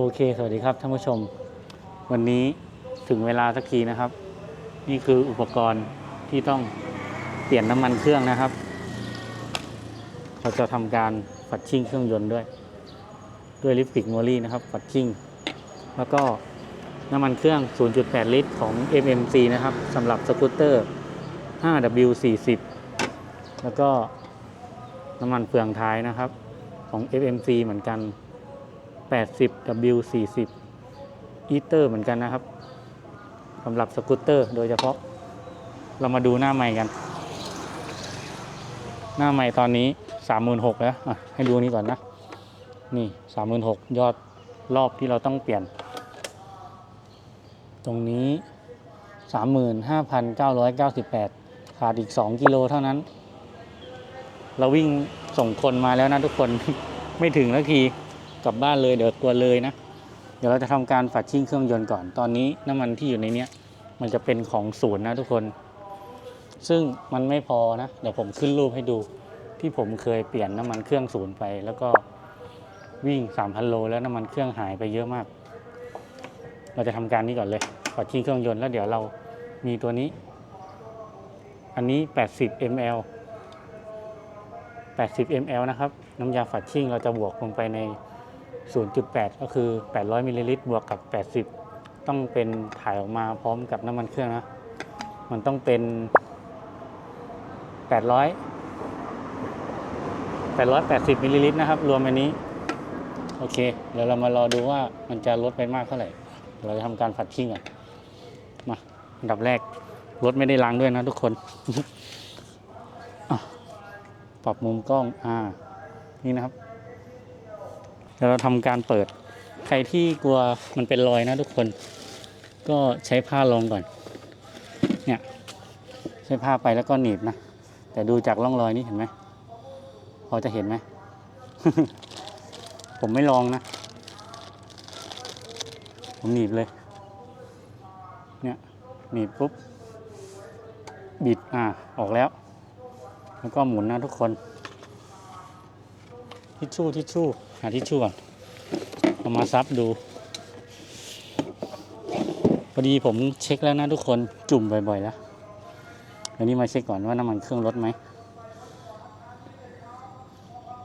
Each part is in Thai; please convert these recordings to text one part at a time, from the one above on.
โอเค สวัสดีครับท่านผู้ชม วันนี้ถึงเวลาสักทีนะครับ นี่คืออุปกรณ์ที่ต้องเปลี่ยนน้ำมันเครื่องนะครับ เราจะทำการฝัดชิ่งเครื่องยนต์ด้วย ด้วยลิปติกโมลี่นะครับฝัดชิ่ง แล้วก็น้ำมันเครื่อง 0.8 ลิตรของ MMC นะครับสำหรับสกูตเตอร์ 5W40 แล้วก็น้ำมันเฟืองท้ายนะครับของ FMC เหมือนกัน 80W40 อีเตอร์เหมือนกันนะครับสำหรับสกูตเตอร์โดยเฉพาะ เรามาดูหน้าใหม่กัน หน้าใหม่ตอนนี้ 36,000แล้วให้ดูนี้ก่อนนะ นี่ 36,000 ยอดรอบที่เราต้องเปลี่ยน ตรงนี้ 35,998 ขาดอีก 2 กิโลเท่านั้น เราวิ่งส่งคนมาแล้วนะทุกคนไม่ถึงนาที กลับบ้านเลยเดี๋ยวตัวเลยนะ เดี๋ยวเราจะทำการฝัดชิ่งเครื่องยนต์ก่อนตอนนี้น้ำมันที่อยู่ในเนี้ยมันจะเป็นของศูนย์นะทุกคน ซึ่งมันไม่พอนะเดี๋ยวผมขึ้นรูปให้ดูที่ผมเคยเปลี่ยนน้ำมันเครื่องศูนย์ไป แล้วก็วิ่ง 3,000 โล แล้วน้ำมันเครื่องหายไปเยอะมาก เราจะทำการนี้ก่อนเลยฝัดชิ่งเครื่องยนต์แล้วเดี๋ยวเรามีตัวนี้ อันนี้ 80 ml 80 ml นะครับ น้ำยาฝัดชิ่งเราจะบวกลงไปใน 0.8 ก็คือ 800มิลลิลิตรบวกกับ 80 ต้องเป็นถ่ายออกมาพร้อมกับน้ำมันเครื่องนะ มันต้องเป็น 800 880มิลลิลิตรนะครับ รวมอันนี้ โอเค เดี๋ยวเรามารอดูว่ามันจะลดไปมากเท่าไหร่ เราจะทำการฝัดชิ่งก่อนมาอันดับแรกรถไม่ได้ล้างด้วยนะทุกคนปรับมุมกล้อง อ่า นี่นะครับ เดี๋ยวเราทำการเปิด ใครที่กลัวมันเป็นรอยนะทุกคน ก็ใช้ผ้ารองก่อน เนี่ย ใช้ผ้าไปแล้วก็หนีบนะ แต่ดูจากร่องรอยนี้เห็นไหม พอจะเห็นไหม ผมไม่ลองนะ ผมหนีบเลย เนี่ย หนีบปุ๊บ บิด อ่า ออกแล้ว แล้วก็หมุนนะทุกคน ทิชชู่ทิชชู่หาทิชชู่ก่อนเอามาซับดูพอดีผมเช็คแล้วนะทุกคนจุ่มบ่อยๆแล้วเดี๋ยวนี้มาเช็คก่อนว่าน้ำมันเครื่องลดไหม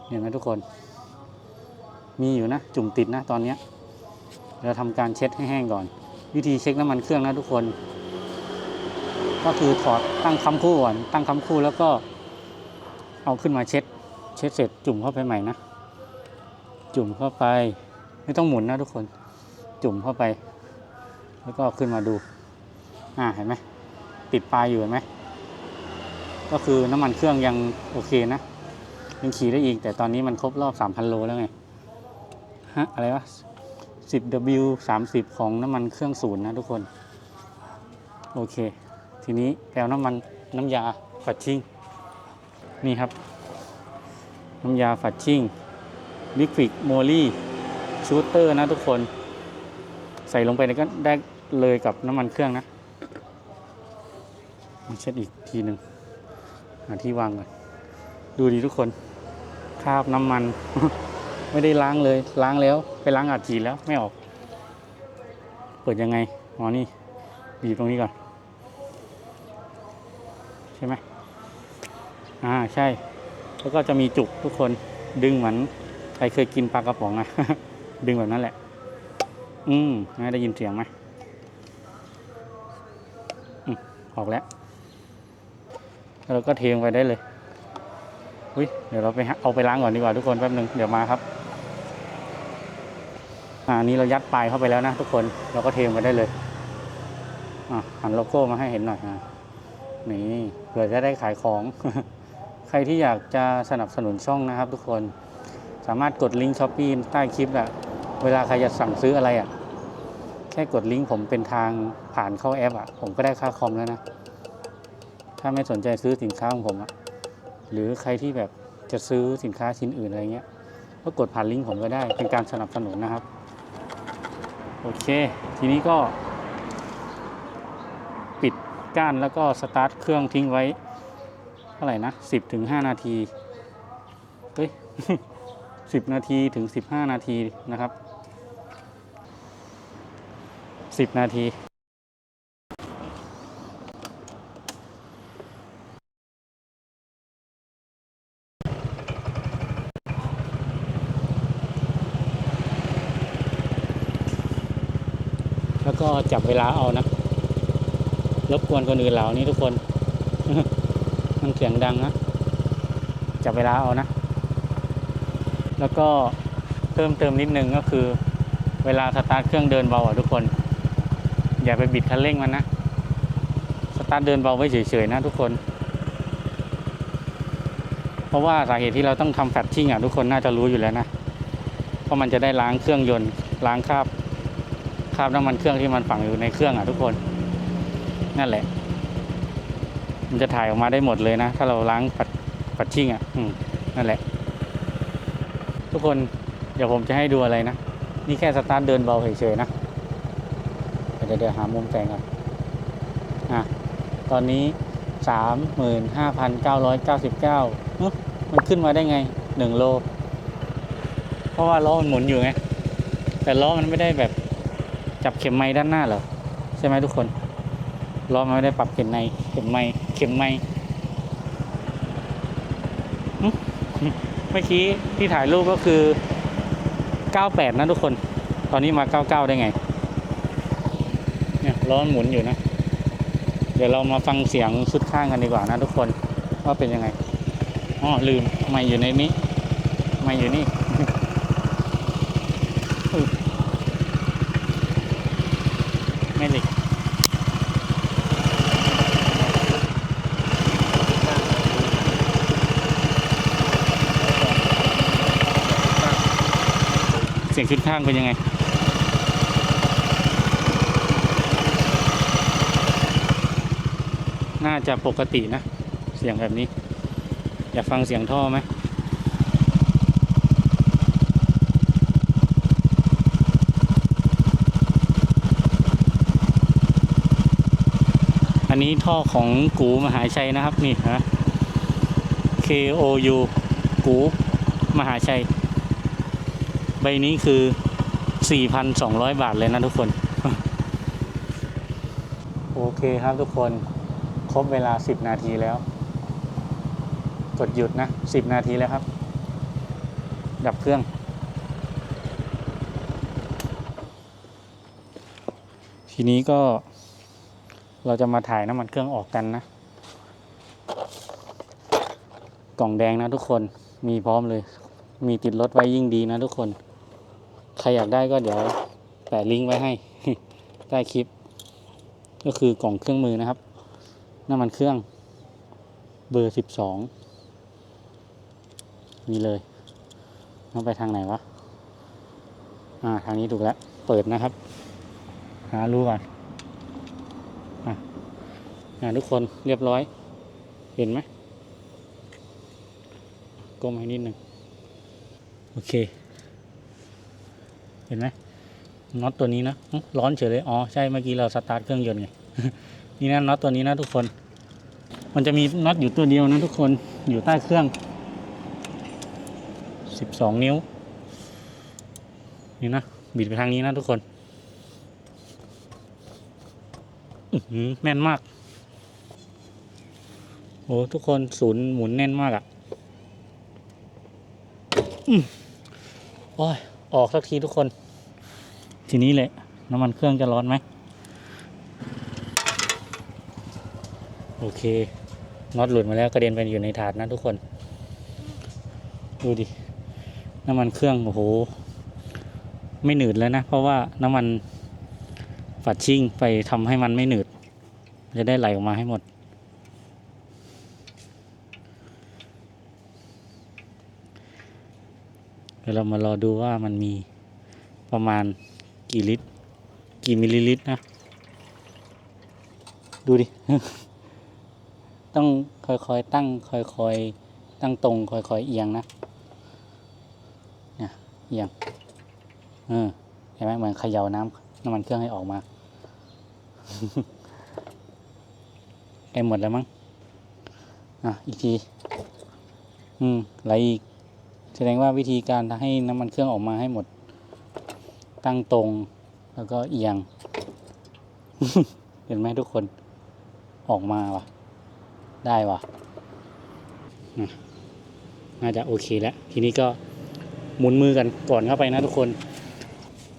เห็นไหมทุกคน มีอยู่นะ จุ่มติดนะตอนเนี้ยเราทำการเช็ดให้แห้งก่อน วิธีเช็คน้ำมันเครื่องนะทุกคน ก็คือถอดตั้งคำคู่ก่อนตั้งคำคู่แล้วก็เอาขึ้นมาเช็ด เช็ดเสร็จจุ่มเข้าไปใหม่นะ จุ่มเข้าไป ไม่ต้องหมุนนะทุกคน จุ่มเข้าไป แล้วก็ขึ้นมาดู อ่าเห็นไหมติดปลายอยู่เห็นไหม ก็คือน้ำมันเครื่องยังโอเคนะ ยังขี่ได้อีก แต่ตอนนี้มันครบรอบ 3,000 โลแล้วไง ฮะ อะไรวะ 10W 30 ของน้ำมันเครื่องศูนย์นะทุกคน โอเค ทีนี้แปลน้ำมันน้ำยาฝัดชิ่งนี่ครับ น้ำยาฝัดชิ่งลิควิดโมลี่ชูเตอร์นะทุกคน ใส่ลงไปก็ได้เลยกับน้ำมันเครื่องนะมาเช็ดอีกทีหนึ่งหาที่วางก่อนดูดีทุกคนคราบน้ำมัน ไม่ได้ล้างเลยล้างแล้ว ไปล้างอัดฉีดแล้วไม่ออก เปิดยังไงอ๋อนี่บีบตรงนี้ก่อน ใช่ไหมอ่าใช่ แล้วก็จะมีจุกทุกคนดึงเหมือนใครเคยกินปลากระป๋องอะดึงแบบนั้นแหละ อืมได้ยินเสียงไหมอืมออกแล้วแล้วเราก็เทงไปได้เลยอุ้ยเดี๋ยวเราไปเอาไปล้างก่อนดีกว่าทุกคนแป๊บหนึ่งเดี๋ยวมาครับอ่าอันนี้เรายัดปลายเข้าไปแล้วนะทุกคนเราก็เทลงไปได้เลยอะหันโลโก้มาให้เห็นหน่อยอะนี่เผื่อจะได้ขายของ รที่อยากจะสนับสนุนช่องนะครับ ทุกคนสามารถกดลิงก์ช้อปปี้ใต้คลิปอะเวลาใครจะสั่งซื้ออะไรอะแค่กดลิงก์ผมเป็นทางผ่านเข้าแอปอะผมก็ได้ค่าคอมแล้วนะ ถ้าไม่สนใจซื้อสินค้าของผมอะหรือใครที่แบบจะซื้อสินค้าชิ้นอื่นอะไรเงี้ยก็กดผ่านลิงก์ผมก็ได้เป็นการสนับสนุนนะครับ โอเค ทีนี้ก็ปิดก้านแล้วก็สตาร์ทเครื่องทิ้งไว้ ท่าไหร่นะสิบถึงห้านาทีเฮ้ยสิบนาทีถึงสิบห้านาทีนะครับสิบนาทีแล้วก็จับเวลาเอานะ รบกวนคนอื่นเหล่านี้ทุกคนมัน เสียงดังนะจับเวลาเอานะ แล้วก็เพิ่มเติมนิดนึงก็คือ เวลาสตาร์ทเครื่องเดินเบาอะทุกคน อย่าไปบิดคันเร่งมันนะ สตาร์ทเดินเบาไว้เฉยๆนะทุกคน เพราะว่าสาเหตุที่เราต้องทำแฟตชิ่งอะทุกคนน่าจะรู้อยู่แล้วนะเพราะมันจะได้ล้างเครื่องยนต์ล้างคราบคราบน้ำมันเครื่องที่มันฝังอยู่ในเครื่องอะทุกคน นั่นแหละ มันจะถ่ายออกมาได้หมดเลยนะ ถ้าเราล้างปัดปัดชิ่งอะนั่นแหละ ทุกคนเดี๋ยวผมจะให้ดูอะไรนะ นี่แค่สตาร์ทเดินเบาเฉยๆนะ เดี๋ยวเดี๋ยวหามุมแต่งก่อนอะตอนนี้สามหมื่นห้าพันเก้าร้อยเก้าสิบเก้ามันขึ้นมาได้ไงหนึ่งโล เพราะว่าล้อมันหมุนอยู่ไง แต่ล้อมันไม่ได้แบบจับเข็มไม้ด้านหน้าเหรอ ใช่ไหมทุกคน ล้อมันไม่ได้ปรับเข็มในเข็มไม้ เข็มไม้เมื่อกี้ที่ถ่ายรูปก็คือ 98 นะทุกคน ตอนนี้มา 99 ได้ไง เนี่ยล้อนหมุนอยู่นะ เดี๋ยวเรามาฟังเสียงชุดข้างกันดีกว่านะทุกคน ว่าเป็นยังไง อ๋อลืม ไม่อยู่ในนี้ ไม่อยู่นี่ อุ๊ยไม่เหล็ก เสี ยงชุดข้างเป็นยังไงน่าจะปกตินะ เสียงแบบนี้ อยากฟังเสียงท่อไหมอันนี้ท่อของกูมหาชัยนะครับนี่ฮะ K O U กูมหาชัย ใบนี้คือ 4,200 บาทเลยนะทุกคน โอเคครับทุกคน ครบเวลา 10 นาทีแล้ว กดหยุดนะ 10 นาทีแล้วครับ ดับเครื่อง ทีนี้ก็เราจะมาถ่ายน้ำมันเครื่องออกกันนะ กล่องแดงนะทุกคนมีพร้อมเลย มีติดรถไว้ยิ่งดีนะทุกคน ใครอยากได้ก็เดี๋ยวแปะลิงก์ไว้ให้ใต้คลิป ก็คือกล่องเครื่องมือนะครับ น้ำมันเครื่องเบอร์สิบสองนี่เลยต้องไปทางไหนวะ อ่า ทางนี้ถูกแล้ว เปิดนะครับ หารู้ก่อน อะอ่าทุกคนเรียบร้อย เห็นไหมก้มให้นิดหนึ่งโอเค เห็นไหมน็อตตัวนี้นะร้อนเฉยเลยอ๋อใช่เมื่อกี้เราสตาร์ทเครื่องยนต์ไงนี่นะน็อตตัวนี้นะทุกคน มันจะมีน็อตอยู่ตัวเดียวนะทุกคนอยู่ใต้เครื่องสิบสองนิ้ว นี่นะบิดไปทางนี้นะทุกคนอืแน่นมาก โอ้ทุกคนศูนย์หมุนแน่นมากอะ่ะอืมโอ้ย ออกสักทีทุกคน ทีนี้แหละ น้ำมันเครื่องจะร้อนไหม โอเคน็อตหลุดมาแล้วกระเด็นไปอยู่ในถาดนะทุกคน ดูดิ น้ำมันเครื่อง โอ้โห ไม่หนืดแล้วนะ เพราะว่าน้ำมันฝัดชิ่งไปทำให้มันไม่หนืด จะได้ไหลออกมาให้หมด เดี๋ ยวเรามารอดูว่ามันมีประมาณกี่ลิตร กี่มิลลิลิตรนะ ดูดิ ต้องค่อยๆตั้งค่อยๆตั้งตรงค่อยๆเอียงนะเนี่ยเอียงเออเห็นไหมเหมือนเขย่าน้ำน้ำมันเครื่องให้ออกมาใกล้หมดแล้วมั้ง อะ อีกที อืมไหลอีก แสดงว่าวิธีการให้น้ำมันเครื่องออกมาให้หมด ตั้งตรงแล้วก็เอียง เห็นไหมทุกคนออกมาวะได้วะอะน่าจะโอเคแล้ว ทีนี้ก็หมุนมือกันก่อนเข้าไปนะทุกคน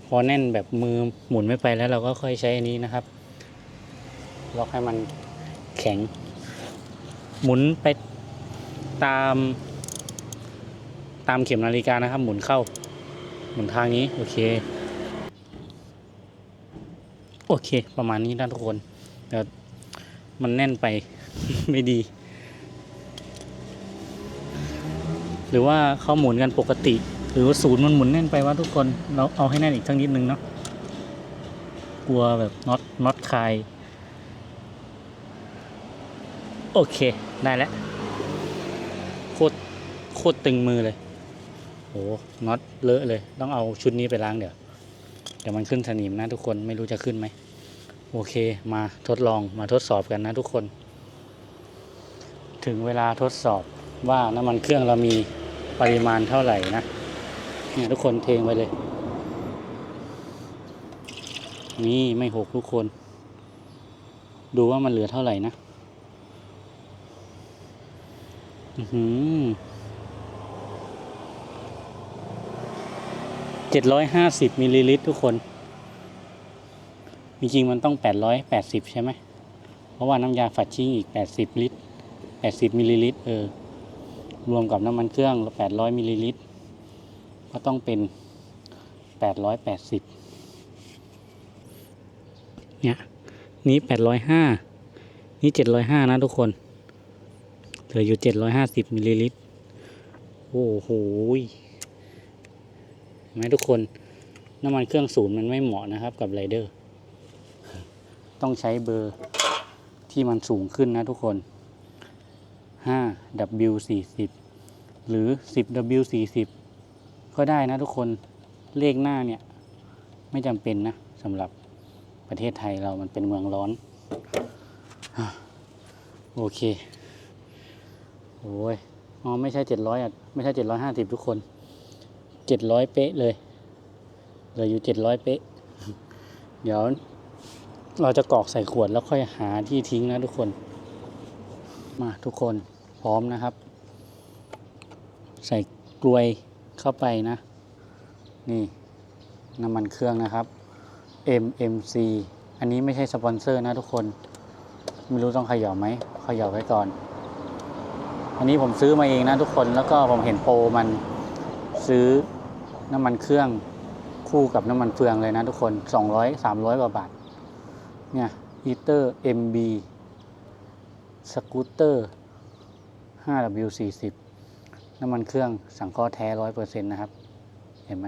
พอแน่นแบบมือหมุนไม่ไปแล้วเราก็ค่อยใช้อันนี้นะครับล็อกให้มันแข็ง หมุนไปตาม ตามเข็มนาฬิกานะครับ หมุนเข้า หมุนทางนี้โอเค โอเค ประมาณนี้นะทุกคนแต่มันแน่นไป ไม่ดี หรือว่าเขาหมุนกันปกติ หรือว่าศูนย์มันหมุนแน่นไปว่าทุกคนเราเอาให้แน่นอีกสักนิดนึงเนาะกลัวแบบน็อตน็อตคลายโอเค ได้แล้วโคตรโคตรตึงมือเลย หน็อตเลอะเลย ต้องเอาชุดนี้ไปล้างเดี๋ยว เดี๋ยวมันขึ้นสนิมนะทุกคนไม่รู้จะขึ้นไหมโอเคมาทดลองมาทดสอบกันนะทุกคน ถึงเวลาทดสอบว่าน้ำมันเครื่องเรามีปริมาณเท่าไหร่นะเนี่ยทุกคนเทงไปเลย นี่ไม่หกทุกคน ดูว่ามันเหลือเท่าไหร่นะ อือหือ เจ็ดร้อยห้าสิบมิลลิลิตรทุกคน จริงๆมันต้องแปดร้อยแปดสิบใช่ไหม เพราะว่าน้ำยาฝัดชิ่งอีกแปดสิบลิตรแปดสิบมิลลิลิตรเออ รวมกับน้ำมันเครื่องแปดร้อยมิลลิลิตร ก็ต้องเป็นแปดร้อยแปดสิบเนี่ย นี้แปดร้อยห้านี่เจ็ดร้อยห้านะทุกคน เหลืออยู่เจ็ดร้อยห้าสิบมิลลิลิตร โอ้โห ไหมทุกคน น้ำมันเครื่องศูนย์มันไม่เหมาะนะครับกับไรเดอร์ ต้องใช้เบอร์ที่มันสูงขึ้นนะทุกคน 5 W 40หรือ 10 W 40ก็ได้นะทุกคน เลขหน้าเนี่ย ไม่จำเป็นนะสำหรับประเทศไทยเรามันเป็นเมืองร้อน โอเค โอ้ย อ๋อ ไม่ใช่เจ็ดร้อยอะ ไม่ใช่เจ็ดร้อยห้าสิบทุกคน เจ็ดร้อยเป๊ะเลย เหลืออยู่เจ็ดร้อยเป๊ะ เดี๋ยวเราจะกรอกใส่ขวดแล้วค่อยหาที่ทิ้งนะทุกคน มาทุกคนพร้อมนะครับ ใส่กลวยเข้าไปนะ นี่น้ำมันเครื่องนะครับ MMC อันนี้ไม่ใช่สปอนเซอร์นะทุกคน ไม่รู้ต้องเขย่าไหมเขย่าไว้ก่อน อันนี้ผมซื้อมาเองนะทุกคนแล้วก็ผมเห็นโปรมัน ซื้อน้ำมันเครื่องคู่กับน้ำมันเฟืองเลยนะทุกคน 200 300 กว่าบาท เนี่ยอีเตอร์ MB สกูตเตอร์ 5W40 น้ำมันเครื่องสังเคราะห์แท้ 100%นะครับ เห็นไหม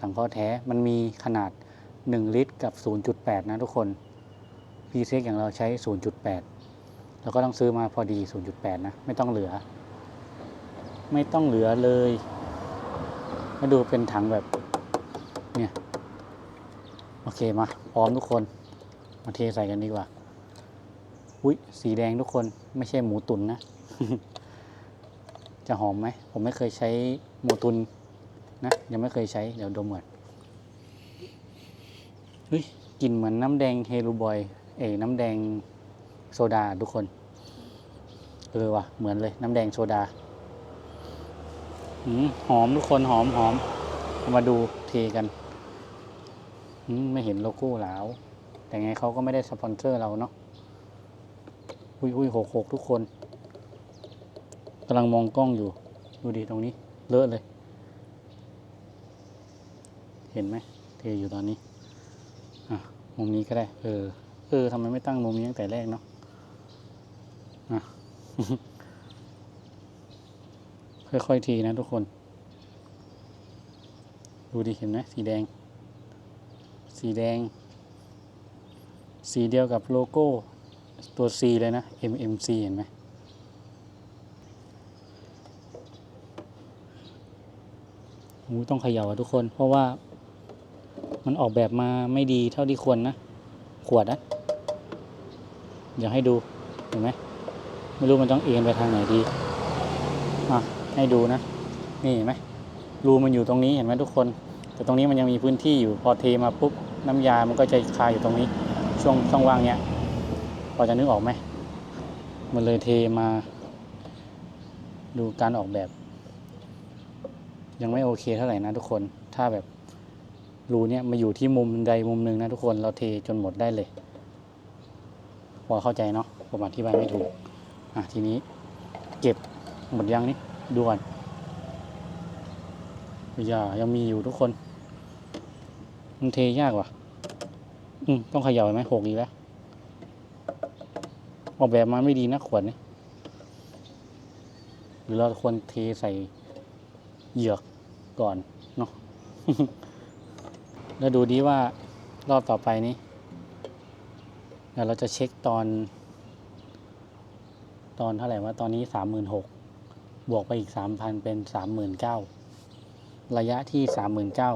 สังเคราะห์แท้ มันมีขนาด 1 ลิตรกับ 0.8 นะทุกคน p ีเซ็กอย่างเราใช้ 0.8 เราก็ต้องซื้อมาพอดี 0.8 นะ ไม่ต้องเหลือ ไม่ต้องเหลือเลย มาดูเป็นถังแบบ เนี่ย โอเคมา พร้อมทุกคน มาเทใส่กันดีกว่า อุ้ยสีแดงทุกคนไม่ใช่หมูตุนนะ จะหอมไหม ผมไม่เคยใช้หมูตุนนะ ยังไม่เคยใช้ เดี๋ยวดมก่อนเฮ้ยกลิ่นเหมือนน้ำแดงเฮลูบอย เอ๋น้ำแดงโซดาทุกคน เออว่ะ เหมือนเลยน้ำแดงโซดา หอมทุกคนหอมหอมมาดูเทกันมไม่เห็นโลโก้แล้ว แต่ไงเขาก็ไม่ได้สปอนเซอร์เราเนาะอุ้ยอุ้ยหกหกทุกคนกำลังมองกล้องอยู่ ดูดีตรงนี้ เลอะเลย เห็นไหมเทอยู่ตอนนี้ อะ มุมนี้ก็ได้ เออ เออทำไมไม่ตั้งมุมนี้ตั้งแต่แรกเนาะ อะ ค่อยๆทีนะทุกคน ดูดิเห็นไหมสีแดง สีแดง สีเดียวกับโลโก้ตัว C เลยนะ MMC เห็นไหมต้องเขย่าอะทุกคน เพราะว่ามันออกแบบมาไม่ดีเท่าที่ควรนะ ขวดนะ เดี๋ยวให้ดู เห็นไหม ไม่รู้มันต้องเอ็นไปทางไหนดี อะ ให้ดูนะ นี่เห็นไหมรูมันอยู่ตรงนี้เห็นไหมทุกคน แต่ตรงนี้มันยังมีพื้นที่อยู่พอเทมาปุ๊บน้ำยามันก็จะคาอยู่ตรงนี้ ช่วงช่องว่างเนี้ยพอจะนึกออกไหมมันเลยเทมา ดูการออกแบบ ยังไม่โอเคเท่าไหร่นะทุกคนถ้าแบบรูเนี่ยมาอยู่ที่มุมใดมุมหนึ่งนะทุกคนเราเทจนหมดได้เลยพอเข้าใจเนาะผมอธิบายไม่ถูกอะทีนี้เก็บหมดยังนี่ ดูก่อนอย่ายังมีอยู่ทุกคน มันเทยากว่ะ อืมต้องเขย่าไหมหกอีกแล้ว ออกแบบมาไม่ดีนะขวดเนี่ยหรือเราควรเทใส่เหยือกก่อนเนาะแล้วดูดีว่ารอบต่อไปนี้เดี๋ยวเราจะเช็คตอน ตอนเท่าไหร่ว่าตอนนี้สามหมื่นหก บวกไปอีกสามพันเป็นสามหมื่นเก้าระยะที่สามหมื่นเก้า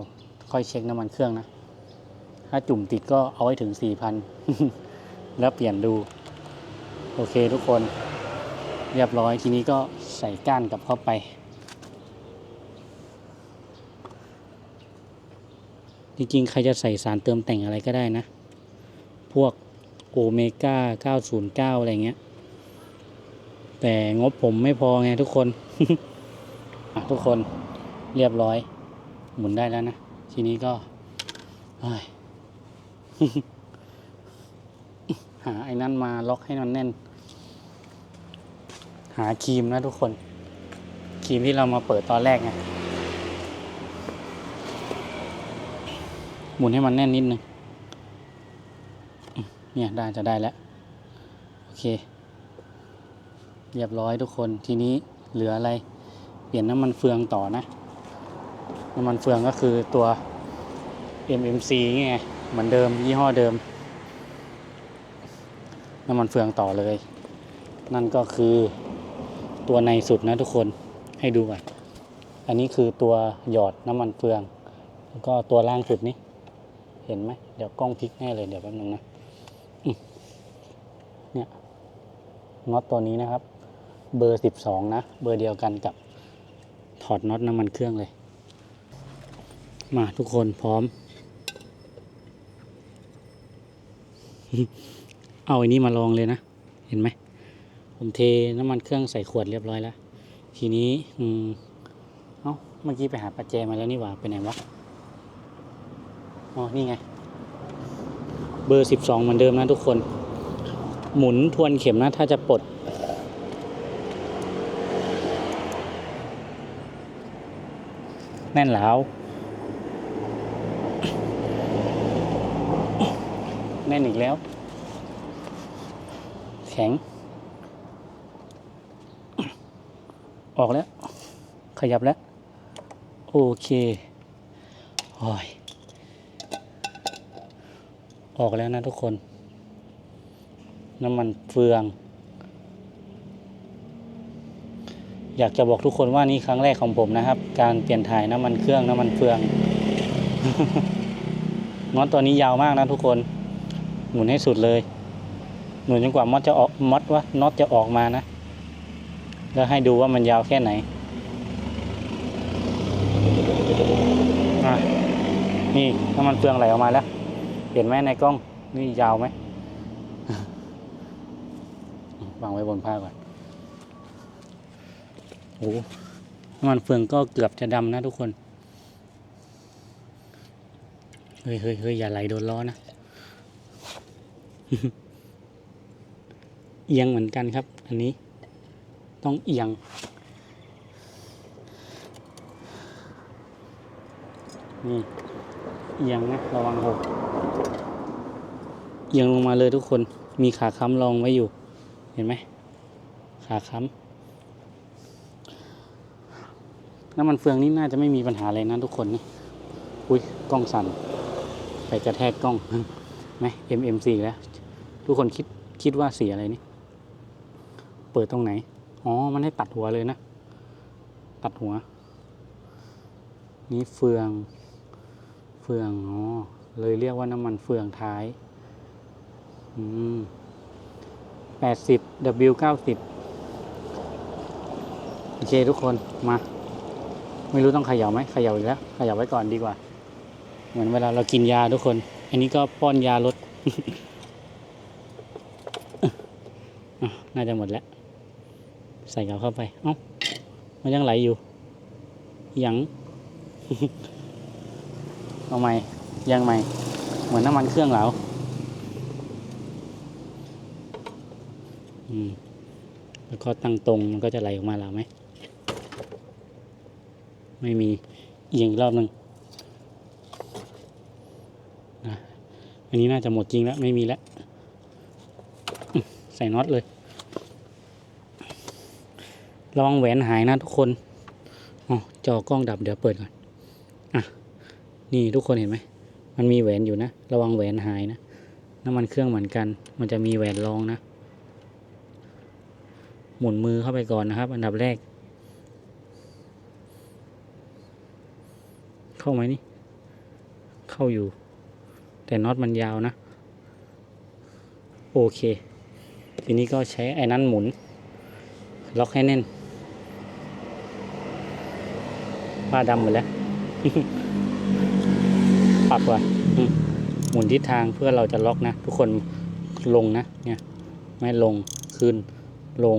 ค่อยเช็คน้ำมันเครื่องนะ ถ้าจุ่มติดก็เอาไว้ถึงสี่พันแล้วเปลี่ยนดู โอเคทุกคน เรียบร้อยทีนี้ก็ใส่ก้านกลับเข้าไป จริงๆ ใครจะใส่สารเติมแต่งอะไรก็ได้นะ พวกโอเมก้า 909 อะไรเงี้ยแต่งบผมไม่พอไงทุกคน ทุกคนเรียบร้อย หมุนได้แล้วนะ ทีนี้ก็หาไอ้นั่นมาล็อกให้มันแน่น หาครีมนะทุกคน ครีมที่เรามาเปิดตอนแรกไงหมุนให้มันแน่นนิดนึงเนี่ยได้จะได้แล้ว โอเค เรียบร้อยทุกคนทีนี้ เหลืออะไร เปลี่ยนน้ำมันเฟืองต่อนะ น้ำมันเฟืองก็คือตัว MMC ไงเหมือนเดิมยี่ห้อเดิม น้ำมันเฟืองต่อเลย นั่นก็คือตัวในสุดนะทุกคนให้ดูก่อนอันนี้คือตัวหยอดน้ำมันเฟือง แล้วก็ตัวล่างสุดนี้ เห็นไหมเดี๋ยวกล้องพลิกให้เลยเดี๋ยวแป๊บนึงนะเนี่ยน็อตตัวนี้นะครับ เบอร์สิบสองนะ เบอร์เดียวกันกับถอดน็อตน้ำมันเครื่องเลย มาทุกคนพร้อม เอาไอ้นี้มาลองเลยนะ เห็นไหม ผมเทน้ำมันเครื่องใส่ขวดเรียบร้อยแล้ว ทีนี้อืมเอ้าเมื่อกี้ไปหาปัจเจมาแล้วนี่หว่าไปไหนวะอ๋อนี่ไง เบอร์สิบสองเหมือนเดิมนะทุกคน หมุนทวนเข็มนะ ถ้าจะปลด แน่นแล้วแน่นอีกแล้ว แข็ง ออกแล้ว ขยับแล้ว โอเคโอ้ยออกแล้วนะทุกคน น้ำมันเฟือง อยากจะบอกทุกคนว่านี่ครั้งแรกของผมนะครับ การเปลี่ยนถ่ายน้ำมันเครื่องน้ำมันเฟืองน็อตตัวนี้ยาวมากนะทุกคน หมุนให้สุดเลย หมุนจนกว่ามอดจะออกมอดว่าน็อตจะออกมานะ แล้วให้ดูว่ามันยาวแค่ไหนนี่น้ำมันเฟืองไหลออกมาแล้ว เห็นไหมในกล้อง นี่ยาวไหมวางไว้บนผ้าก่อน อ้น้ำมันเฟืองก็เกือบจะดำนะทุกคน เฮ้ยเฮ้ยเฮ้ยอย่าไหลโดนล้อนะ เอียงเหมือนกันครับ อันนี้ ต้องเอียง นี่ เอียงนะ ระวังหกเอียงลงมาเลยทุกคน มีขาค้ำรองไว้อยู่ เห็นไหม ขาค้ำ น้ำมันเฟืองนี่น่าจะไม่มีปัญหาอะไรนะทุกคนนี่อุ้ยกล้องสั่นไปกระแทกกล้องไหม MMC แล้ว ทุกคนคิดคิดว่าสีอะไรนี่ เปิดตรงไหน อ๋อ มันให้ตัดหัวเลยนะ ตัดหัว นี่เฟือง เฟือง อ๋อ เลยเรียกว่าน้ำมันเฟืองท้าย อืมแปดสิบ W เก้าสิบโอเคทุกคนมา ไม่รู้ต้องเขย่าไหมเขย่าอีกแล้วเขย่าไว้ก่อนดีกว่า เหมือนเวลาเรากินยาทุกคน อันนี้ก็ป้อนยาลดน่าจะหมดแล้ว ใส่กลับเข้าไป เอ้ามันยังไหลอยู่ยังเอาใหม่ยังใหม่ เหมือนน้ำมันเครื่องเหลาอืมแล้วก็ตั้งตรงมันก็จะไหลออกมาแล้วไหม ไม่มีเอียงอีกรอบหนึ่งนะอันนี้น่าจะหมดจริงแล้ว ไม่มีแล้ว ใส่น็อตเลยระวังแหวนหายนะทุกคนอ๋อจอกล้องดับเดี๋ยวเปิดก่อน อะ นี่ทุกคนเห็นไหม มันมีแหวนอยู่นะ ระวังแหวนหายนะ น้ำมันเครื่องเหมือนกัน มันจะมีแหวนรองนะ หมุนมือเข้าไปก่อนนะครับ อันดับแรก เข้าไหมนี่ เข้าอยู่ แต่น็อตมันยาวนะ โอเค ทีนี้ก็ใช้ไอ้นั้นหมุน ล็อกให้แน่นผ้าดำหมดแล้วปักว่ะอืมหมุนทิศทางเพื่อเราจะล็อกนะ ทุกคนลงนะ เนี่ย ไม่ลง ขึ้น ลง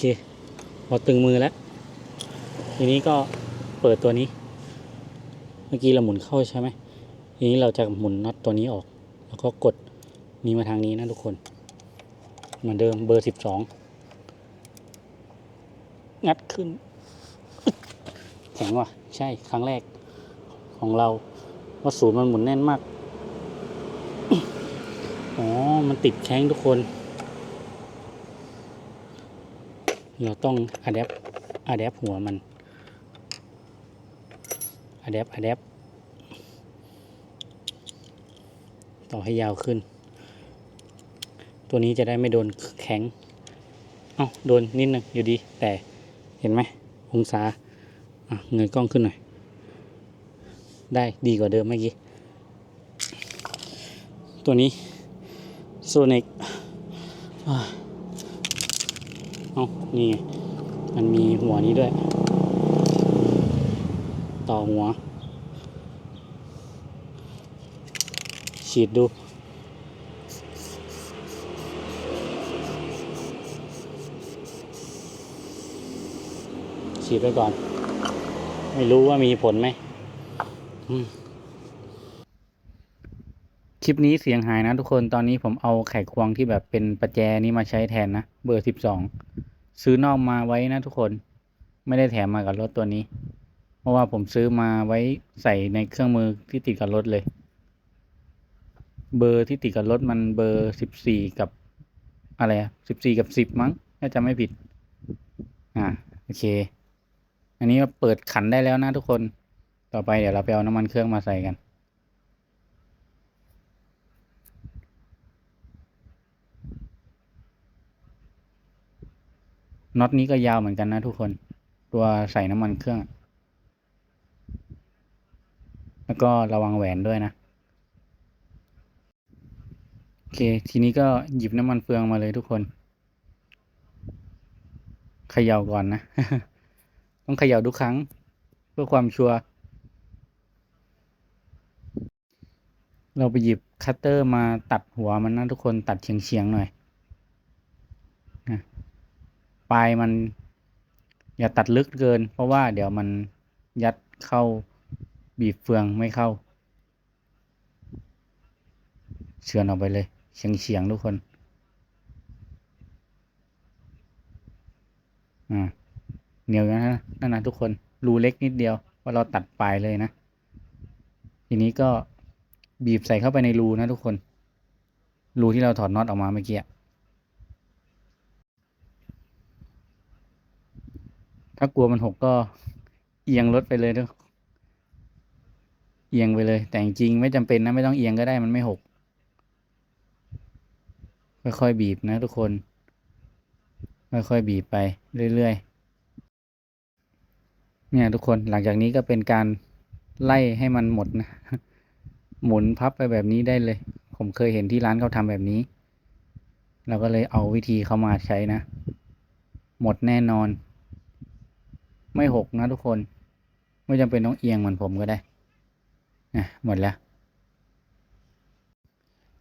เค พอตึงมือแล้ว ทีนี้ก็เปิดตัวนี้ เมื่อกี้เราหมุนเข้าใช่ไหมทีนี้เราจะหมุนน็อตตัวนี้ออก แล้วก็กดนี้มาทางนี้นะทุกคน เหมือนเดิมเบอร์สิบสองงัดขึ้น แข็งว่ะ ใช่ครั้งแรกของเราว่าศูนย์มันหมุนแน่นมาก อ๋อ มันติดแข้งทุกคน เราต้องอะแดปอะแดปหัวมันอะแดปอะแดปต่อให้ยาวขึ้น ตัวนี้จะได้ไม่โดนแข็ง เอ้าโดนนิดนึงอยู่ดี แต่เห็นไหมองศาเงยกล้องขึ้นหน่อย ได้ดีกว่าเดิมเมื่อกี้ ตัวนี้โซนิก เอานี่ไงมันมีหัวนี้ด้วย ต่อหัว ฉีดดู ฉีดไปก่อน ไม่รู้ว่ามีผลไหมอืมคลิปนี้เสียงหายนะทุกคนตอนนี้ผมเอาไขควงที่แบบเป็นประแจนี้มาใช้แทนนะ เบอร์สิบสอง ซื้อนอกมาไว้นะทุกคนไม่ได้แถมมากับรถตัวนี้ เพราะว่าผมซื้อมาไว้ใส่ในเครื่องมือที่ติดกับรถเลย เบอร์ที่ติดกับรถมันเบอร์สิบสี่กับอะไรสิบสี่กับสิบมั้งถ้าจำไม่ผิด อ่าโอเค อันนี้เปิดขันได้แล้วนะทุกคนต่อไปเดี๋ยวเราไปเอาน้ำมันเครื่องมาใส่กัน น็อตนี้ก็ยาวเหมือนกันนะทุกคน ตัวใส่น้ำมันเครื่อง แล้วก็ระวังแหวนด้วยนะโอเค ทีนี้ก็หยิบน้ำมันเฟืองมาเลยทุกคนเขย่าก่อนนะ ต้องเขย่าทุกครั้ง เพื่อความชัวร์เราไปหยิบคัตเตอร์มาตัดหัวมันนะทุกคนตัดเฉียงๆหน่อย ปลายมันอย่าตัดลึกเกิน เพราะว่าเดี๋ยวมันยัดเข้าบีบเฟืองไม่เข้าเฉือนออกไปเลยเฉียงเฉียงทุกคนอ่าเหนียวงนั้นนะนั่นนะทุกคนรูเล็กนิดเดียวเพราเราตัดปลายเลยนะ ทีนี้ก็บีบใส่เข้าไปในรูนะทุกคน รูที่เราถอดน็อตออกมาเมื่อกี้ ถ้ากลัวมันหกก็เอียงรถไปเลยทุกเอียงไปเลย แต่จริงไม่จำเป็นนะไม่ต้องเอียงก็ได้มันไม่หกค่อยๆบีบนะทุกคน ค่อยๆบีบไปเรื่อยๆ เนี่ยทุกคนหลังจากนี้ก็เป็นการไล่ให้มันหมดนะ หมุนพับไปแบบนี้ได้เลย ผมเคยเห็นที่ร้านเขาทำแบบนี้ เราก็เลยเอาวิธีเข้ามาใช้นะ หมดแน่นอน ไม่หกนะทุกคน ไม่จำเป็นต้องเอียงเหมือนผมก็ได้นะหมดแล้ว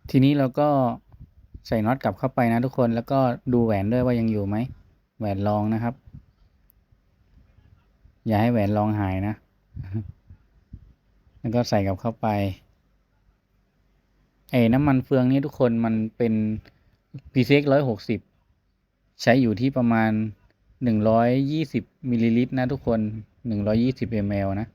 ทีนี้เราก็ใส่น็อตกลับเข้าไปนะทุกคนแล้วก็ดูแหวนด้วยว่ายังอยู่ไหมแหวนรองนะครับ อย่าให้แหวนรองหายนะ แล้วก็ใส่กลับเข้าไปไอ้น้ำมันเฟืองนี้ทุกคนมันเป็น PCX ร้อยหกสิบใช้อยู่ที่ประมาณ หนึ่งร้อยยี่สิบมิลลิลิตรนะทุกคนหนึ่งร้อยี่สิบมลนะ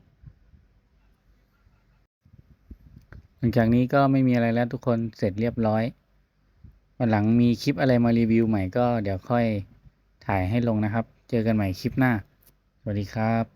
หลังจากนี้ก็ไม่มีอะไรแล้วทุกคนเสร็จเรียบร้อย วันหลังมีคลิปอะไรมารีวิวใหม่ก็เดี๋ยวค่อยถ่ายให้ลงนะครับ เจอกันใหม่คลิปหน้า สวัสดีครับ